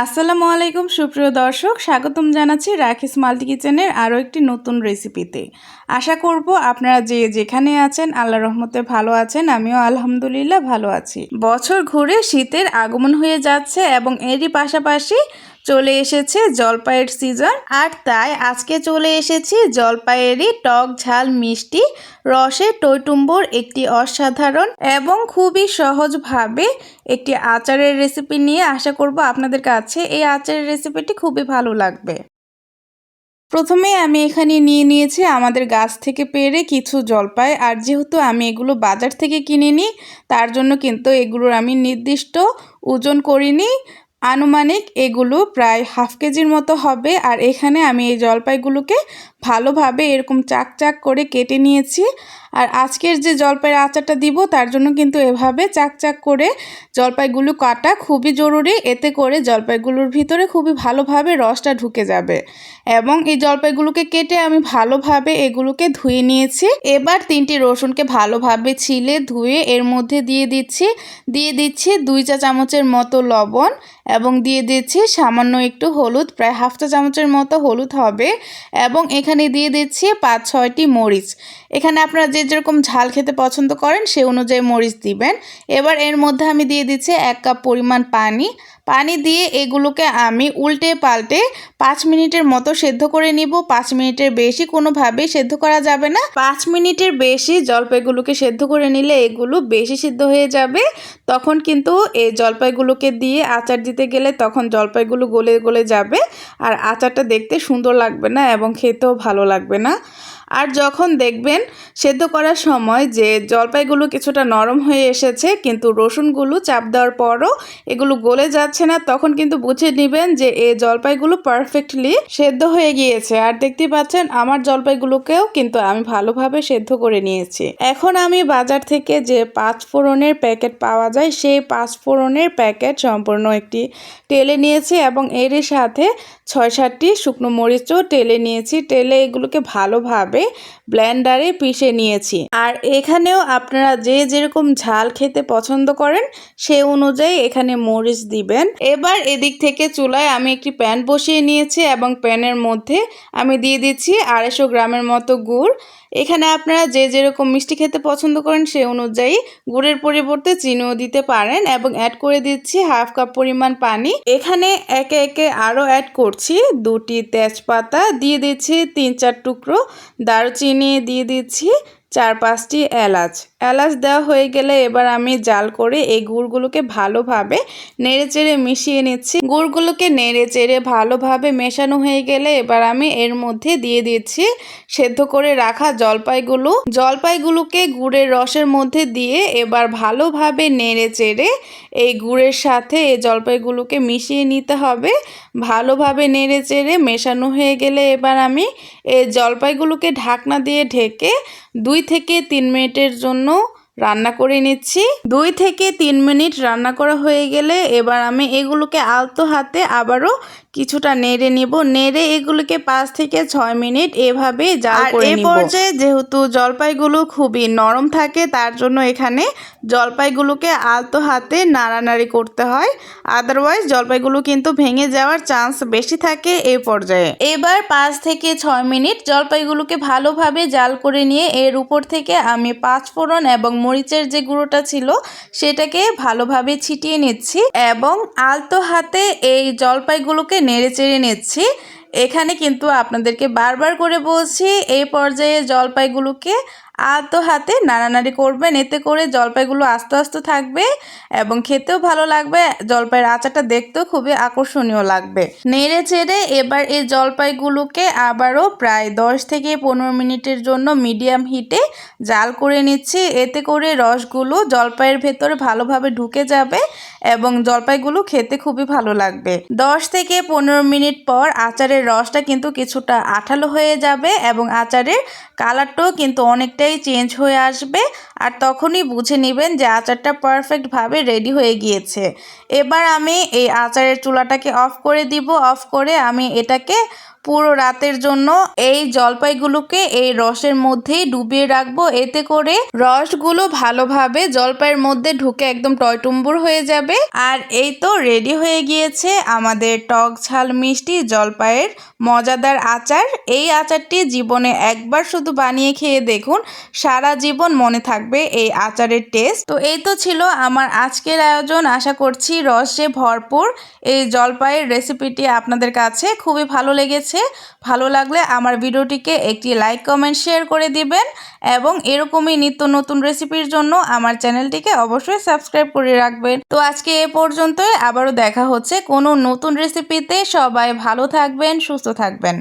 আসসালামু আলাইকুম, সুপ্রিয় দর্শক। স্বাগতম জানাচ্ছি রাখিস মাল্টি কিচেনের আরও একটি নতুন রেসিপিতে। আশা করব আপনারা যে যেখানে আছেন, আল্লাহ রহমতে ভালো আছেন, আমিও আলহামদুলিল্লাহ ভালো আছি। বছর ঘুরে শীতের আগমন হয়ে যাচ্ছে এবং এরই পাশাপাশি চলে এসেছে জলপাইয়ের সিজন আর তাই আজকে চলে এসেছি জলপাইয়েরই টক ঝাল মিষ্টি, রসে টইটুম্বর একটি অসাধারণ এবং খুবই সহজভাবে একটি আচারের রেসিপি নিয়ে আশা করব আপনাদের কাছে এই আচারের রেসিপিটি খুবই ভালো লাগবে। প্রথমে আমি এখানে নিয়ে নিয়েছি আমাদের গাছ থেকে পেরে কিছু জলপাই, আর যেহেতু আমি এগুলো বাজার থেকে কিনে নিই তার জন্য কিন্তু এগুলোর আমি নির্দিষ্ট ওজন করিনি। আনুমানিক এগুলো প্রায় হাফ কেজির মতো হবে আর এখানে আমি এই জলপাইগুলোকে ভালোভাবে এরকম চাক চাক করে কেটে নিয়েছি। আর আজকের যে জলপাইয়ের আচারটা দিব, তার জন্য কিন্তু এভাবে চাক চাক করে জলপাইগুলো কাটা খুবই জরুরি। এতে করে জলপাইগুলোর ভিতরে খুবই ভালোভাবে রসটা ঢুকে যাবে। এবং এই জলপাইগুলোকে কেটে আমি ভালোভাবে এগুলোকে ধুয়ে নিয়েছি। এবার তিনটি রসুনকে ভালোভাবে ছিলে ধুয়ে এর মধ্যে দিয়ে দিচ্ছি। দিয়ে দিচ্ছি দুই চা চামচের মতো লবণ এবং দিয়ে দিচ্ছি সামান্য একটু হলুদ, প্রায় হাফটা চামচের মতো হলুদ হবে। এবং এখানে দিয়ে দিচ্ছি পাঁচ ছয়টি মরিচ। এখানে আপনারা যে যেরকম ঝাল খেতে পছন্দ করেন, সে অনুযায়ী মরিচ দিবেন। এবার এর মধ্যে আমি দিয়ে দিচ্ছি এক কাপ পরিমাণ পানি। পানি দিয়ে এগুলোকে আমি উল্টে পাল্টে পাঁচ মিনিটের মতো সেদ্ধ করে নিব। পাঁচ মিনিটের বেশি কোনোভাবেই সেদ্ধ করা যাবে না। পাঁচ মিনিটের বেশি জলপাইগুলোকে সেদ্ধ করে নিলে এগুলো বেশি সিদ্ধ হয়ে যাবে। তখন কিন্তু এই জলপাইগুলোকে দিয়ে আচার দিতে গেলে তখন জলপাইগুলো গলে গলে যাবে। আর আচারটা দেখতে সুন্দর লাগবে না এবং খেতেও ভালো লাগবে না। আর যখন দেখবেন সেদ্ধ করার সময় যে জলপাইগুলো কিছুটা নরম হয়ে এসেছে, কিন্তু রসুনগুলো চাপ দেওয়ার পরও এগুলো গলে যাচ্ছে না, তখন কিন্তু বুঝে নেবেন যে এই জলপাইগুলো পারফেক্টলি সেদ্ধ হয়ে গিয়েছে। আর দেখতে পাচ্ছেন আমার জলপাইগুলোকেও কিন্তু আমি ভালোভাবে সেদ্ধ করে নিয়েছি। এখন আমি বাজার থেকে যে পাঁচ ফোড়নের প্যাকেট পাওয়া যায়, সেই পাঁচ ফোড়নের প্যাকেট সম্পূর্ণ একটি টেলে নিয়েছি এবং এর সাথে ছয় সাতটি শুকনো মরিচও টেলে নিয়েছি। টেলে এগুলোকে ভালোভাবে ব্লেন্ডারে পিষে নিয়েছি। আর এখানেও আপনারা যে যেরকম ঝাল খেতে পছন্দ করেন, সে অনুযায়ী এখানে মরিচ দিবেন। এবার এদিক থেকে চুলায় আমি একটি প্যান বসিয়ে নিয়েছি এবং প্যানের মধ্যে আমি দিয়ে দিচ্ছি আড়াইশো গ্রামের মতো গুড়। এখানে আপনারা যে যেরকম মিষ্টি খেতে পছন্দ করেন, সে অনুযায়ী গুড়ের পরিবর্তে চিনিও দিতে পারেন এবং অ্যাড করে দিচ্ছি হাফ কাপ পরিমাণ পানি। এখানে একে একে আরও অ্যাড করছি দুটি তেজপাতা, দিয়ে দিচ্ছি তিন চার টুকরো দারুচিনি দিয়ে দিচ্ছি। চার পাঁচটি এলাচ। এলাচ দেওয়া হয়ে গেলে এবার আমি জাল করে এই গুড়গুলোকে ভালোভাবে নেড়ে চেড়ে মিশিয়ে নিচ্ছি। গুড়গুলোকে নেড়ে চেড়ে ভালোভাবে মেশানো হয়ে গেলে এবার আমি এর মধ্যে দিয়ে দিচ্ছি সেদ্ধ করে রাখা জলপাইগুলো। জলপাইগুলোকে গুড়ের রসের মধ্যে দিয়ে এবার ভালোভাবে নেড়ে চেড়ে এই গুড়ের সাথে এই জলপাইগুলোকে মিশিয়ে নিতে হবে। ভালোভাবে নেড়ে চেড়ে মেশানো হয়ে গেলে এবার আমি এই জলপাইগুলোকে ঢাকনা দিয়ে ঢেকে দুই থেকে তিন মিনিটের জন্য রান্না করে নিচ্ছি। দুই থেকে তিন মিনিট রান্না করা হয়ে গেলে এবার আমি এগুলোকে আলতো হাতে আবারও কিছুটা নেড়ে নিব। নেড়ে এগুলোকে পাঁচ থেকে ছয় মিনিট এভাবে জাল করে নিব। পর্যায়ে যেহেতু জলপাইগুলো খুবই নরম থাকে তার জন্য এখানে জলপাইগুলোকে আলতো হাতে নাড়ানাড়ি করতে হয়। আদারওয়াইজ জলপাইগুলো কিন্তু ভেঙে যাওয়ার চান্স বেশি থাকে এই পর্যায়ে। এবার পাঁচ থেকে ছয় মিনিট জলপাইগুলোকে ভালোভাবে জাল করে নিয়ে এর উপর থেকে আমি পাঁচ ফোড়ন এবং মরিচের যে গুঁড়োটা ছিল সেটাকে ভালোভাবে ছিটিয়ে নিচ্ছি এবং আলতো হাতে এই জলপাইগুলোকে নেড়ে চেড়ে নিচ্ছি এখানে কিন্তু আপনাদেরকে বারবার করে বলছি, এই পর্যায়ে জলপাইগুলোকে আলতো হাতে নাড়ানাড়ি করবেন। এতে করে জলপাইগুলো আস্তে আস্তে থাকবে এবং খেতেও ভালো লাগবে। জলপাইয়ের আচারটা দেখতেও খুবই আকর্ষণীয় লাগবে। নেড়ে চেড়ে এবার এই জলপাইগুলোকে আবারও প্রায় দশ থেকে পনেরো মিনিটের জন্য মিডিয়াম হিটে জাল করে নিচ্ছি। এতে করে রসগুলো জলপাইয়ের ভেতরে ভালোভাবে ঢুকে যাবে এবং জলপাইগুলো খেতে খুবই ভালো লাগবে। দশ থেকে পনেরো মিনিট পর আচারের রসটা কিন্তু কিছুটা আঠালো হয়ে যাবে এবং আচারের কালারটাও কিন্তু অনেকটাই চেঞ্জ হয়ে আসবে। আর তখনই বুঝে নেবেন যে আচারটা পারফেক্টভাবে রেডি হয়ে গিয়েছে। এবার আমি এই আচারের চুলাটাকে অফ করে দিব। অফ করে আমি এটাকে পুরো রাতের জন্য এই জলপাইগুলোকে এই রসের মধ্যেই ডুবিয়ে রাখব। এতে করে রসগুলো ভালোভাবে জলপাইয়ের মধ্যে ঢুকে একদম টয়টুম্বুর হয়ে যাবে। আর এই তো রেডি হয়ে গিয়েছে আমাদের টক ঝাল মিষ্টি জলপাইয়ের মজাদার আচার। এই আচারটি জীবনে একবার শুধু বানিয়ে খেয়ে দেখুন, সারা জীবন মনে থাকবে এই আচারের টেস্ট। তো এই তো ছিল আমার আজকের আয়োজন। আশা করছি রসে ভরপুর এই জলপাইয়ের রেসিপিটি আপনাদের কাছে খুবই ভালো লেগেছে ভালো লাগলে আমার ভিডিওটিকে একটি লাইক কমেন্ট শেয়ার করে দিবেন এবং এরকমই নিত্য নতুন রেসিপির জন্য আমার চ্যানেলটিকে অবশ্যই সাবস্ক্রাইব করে রাখবেন। তো আজকে এ পর্যন্তই, আবারও দেখা হচ্ছে কোনো নতুন রেসিপিতে সবাই ভালো থাকবেন, সুস্থ থাকবেন।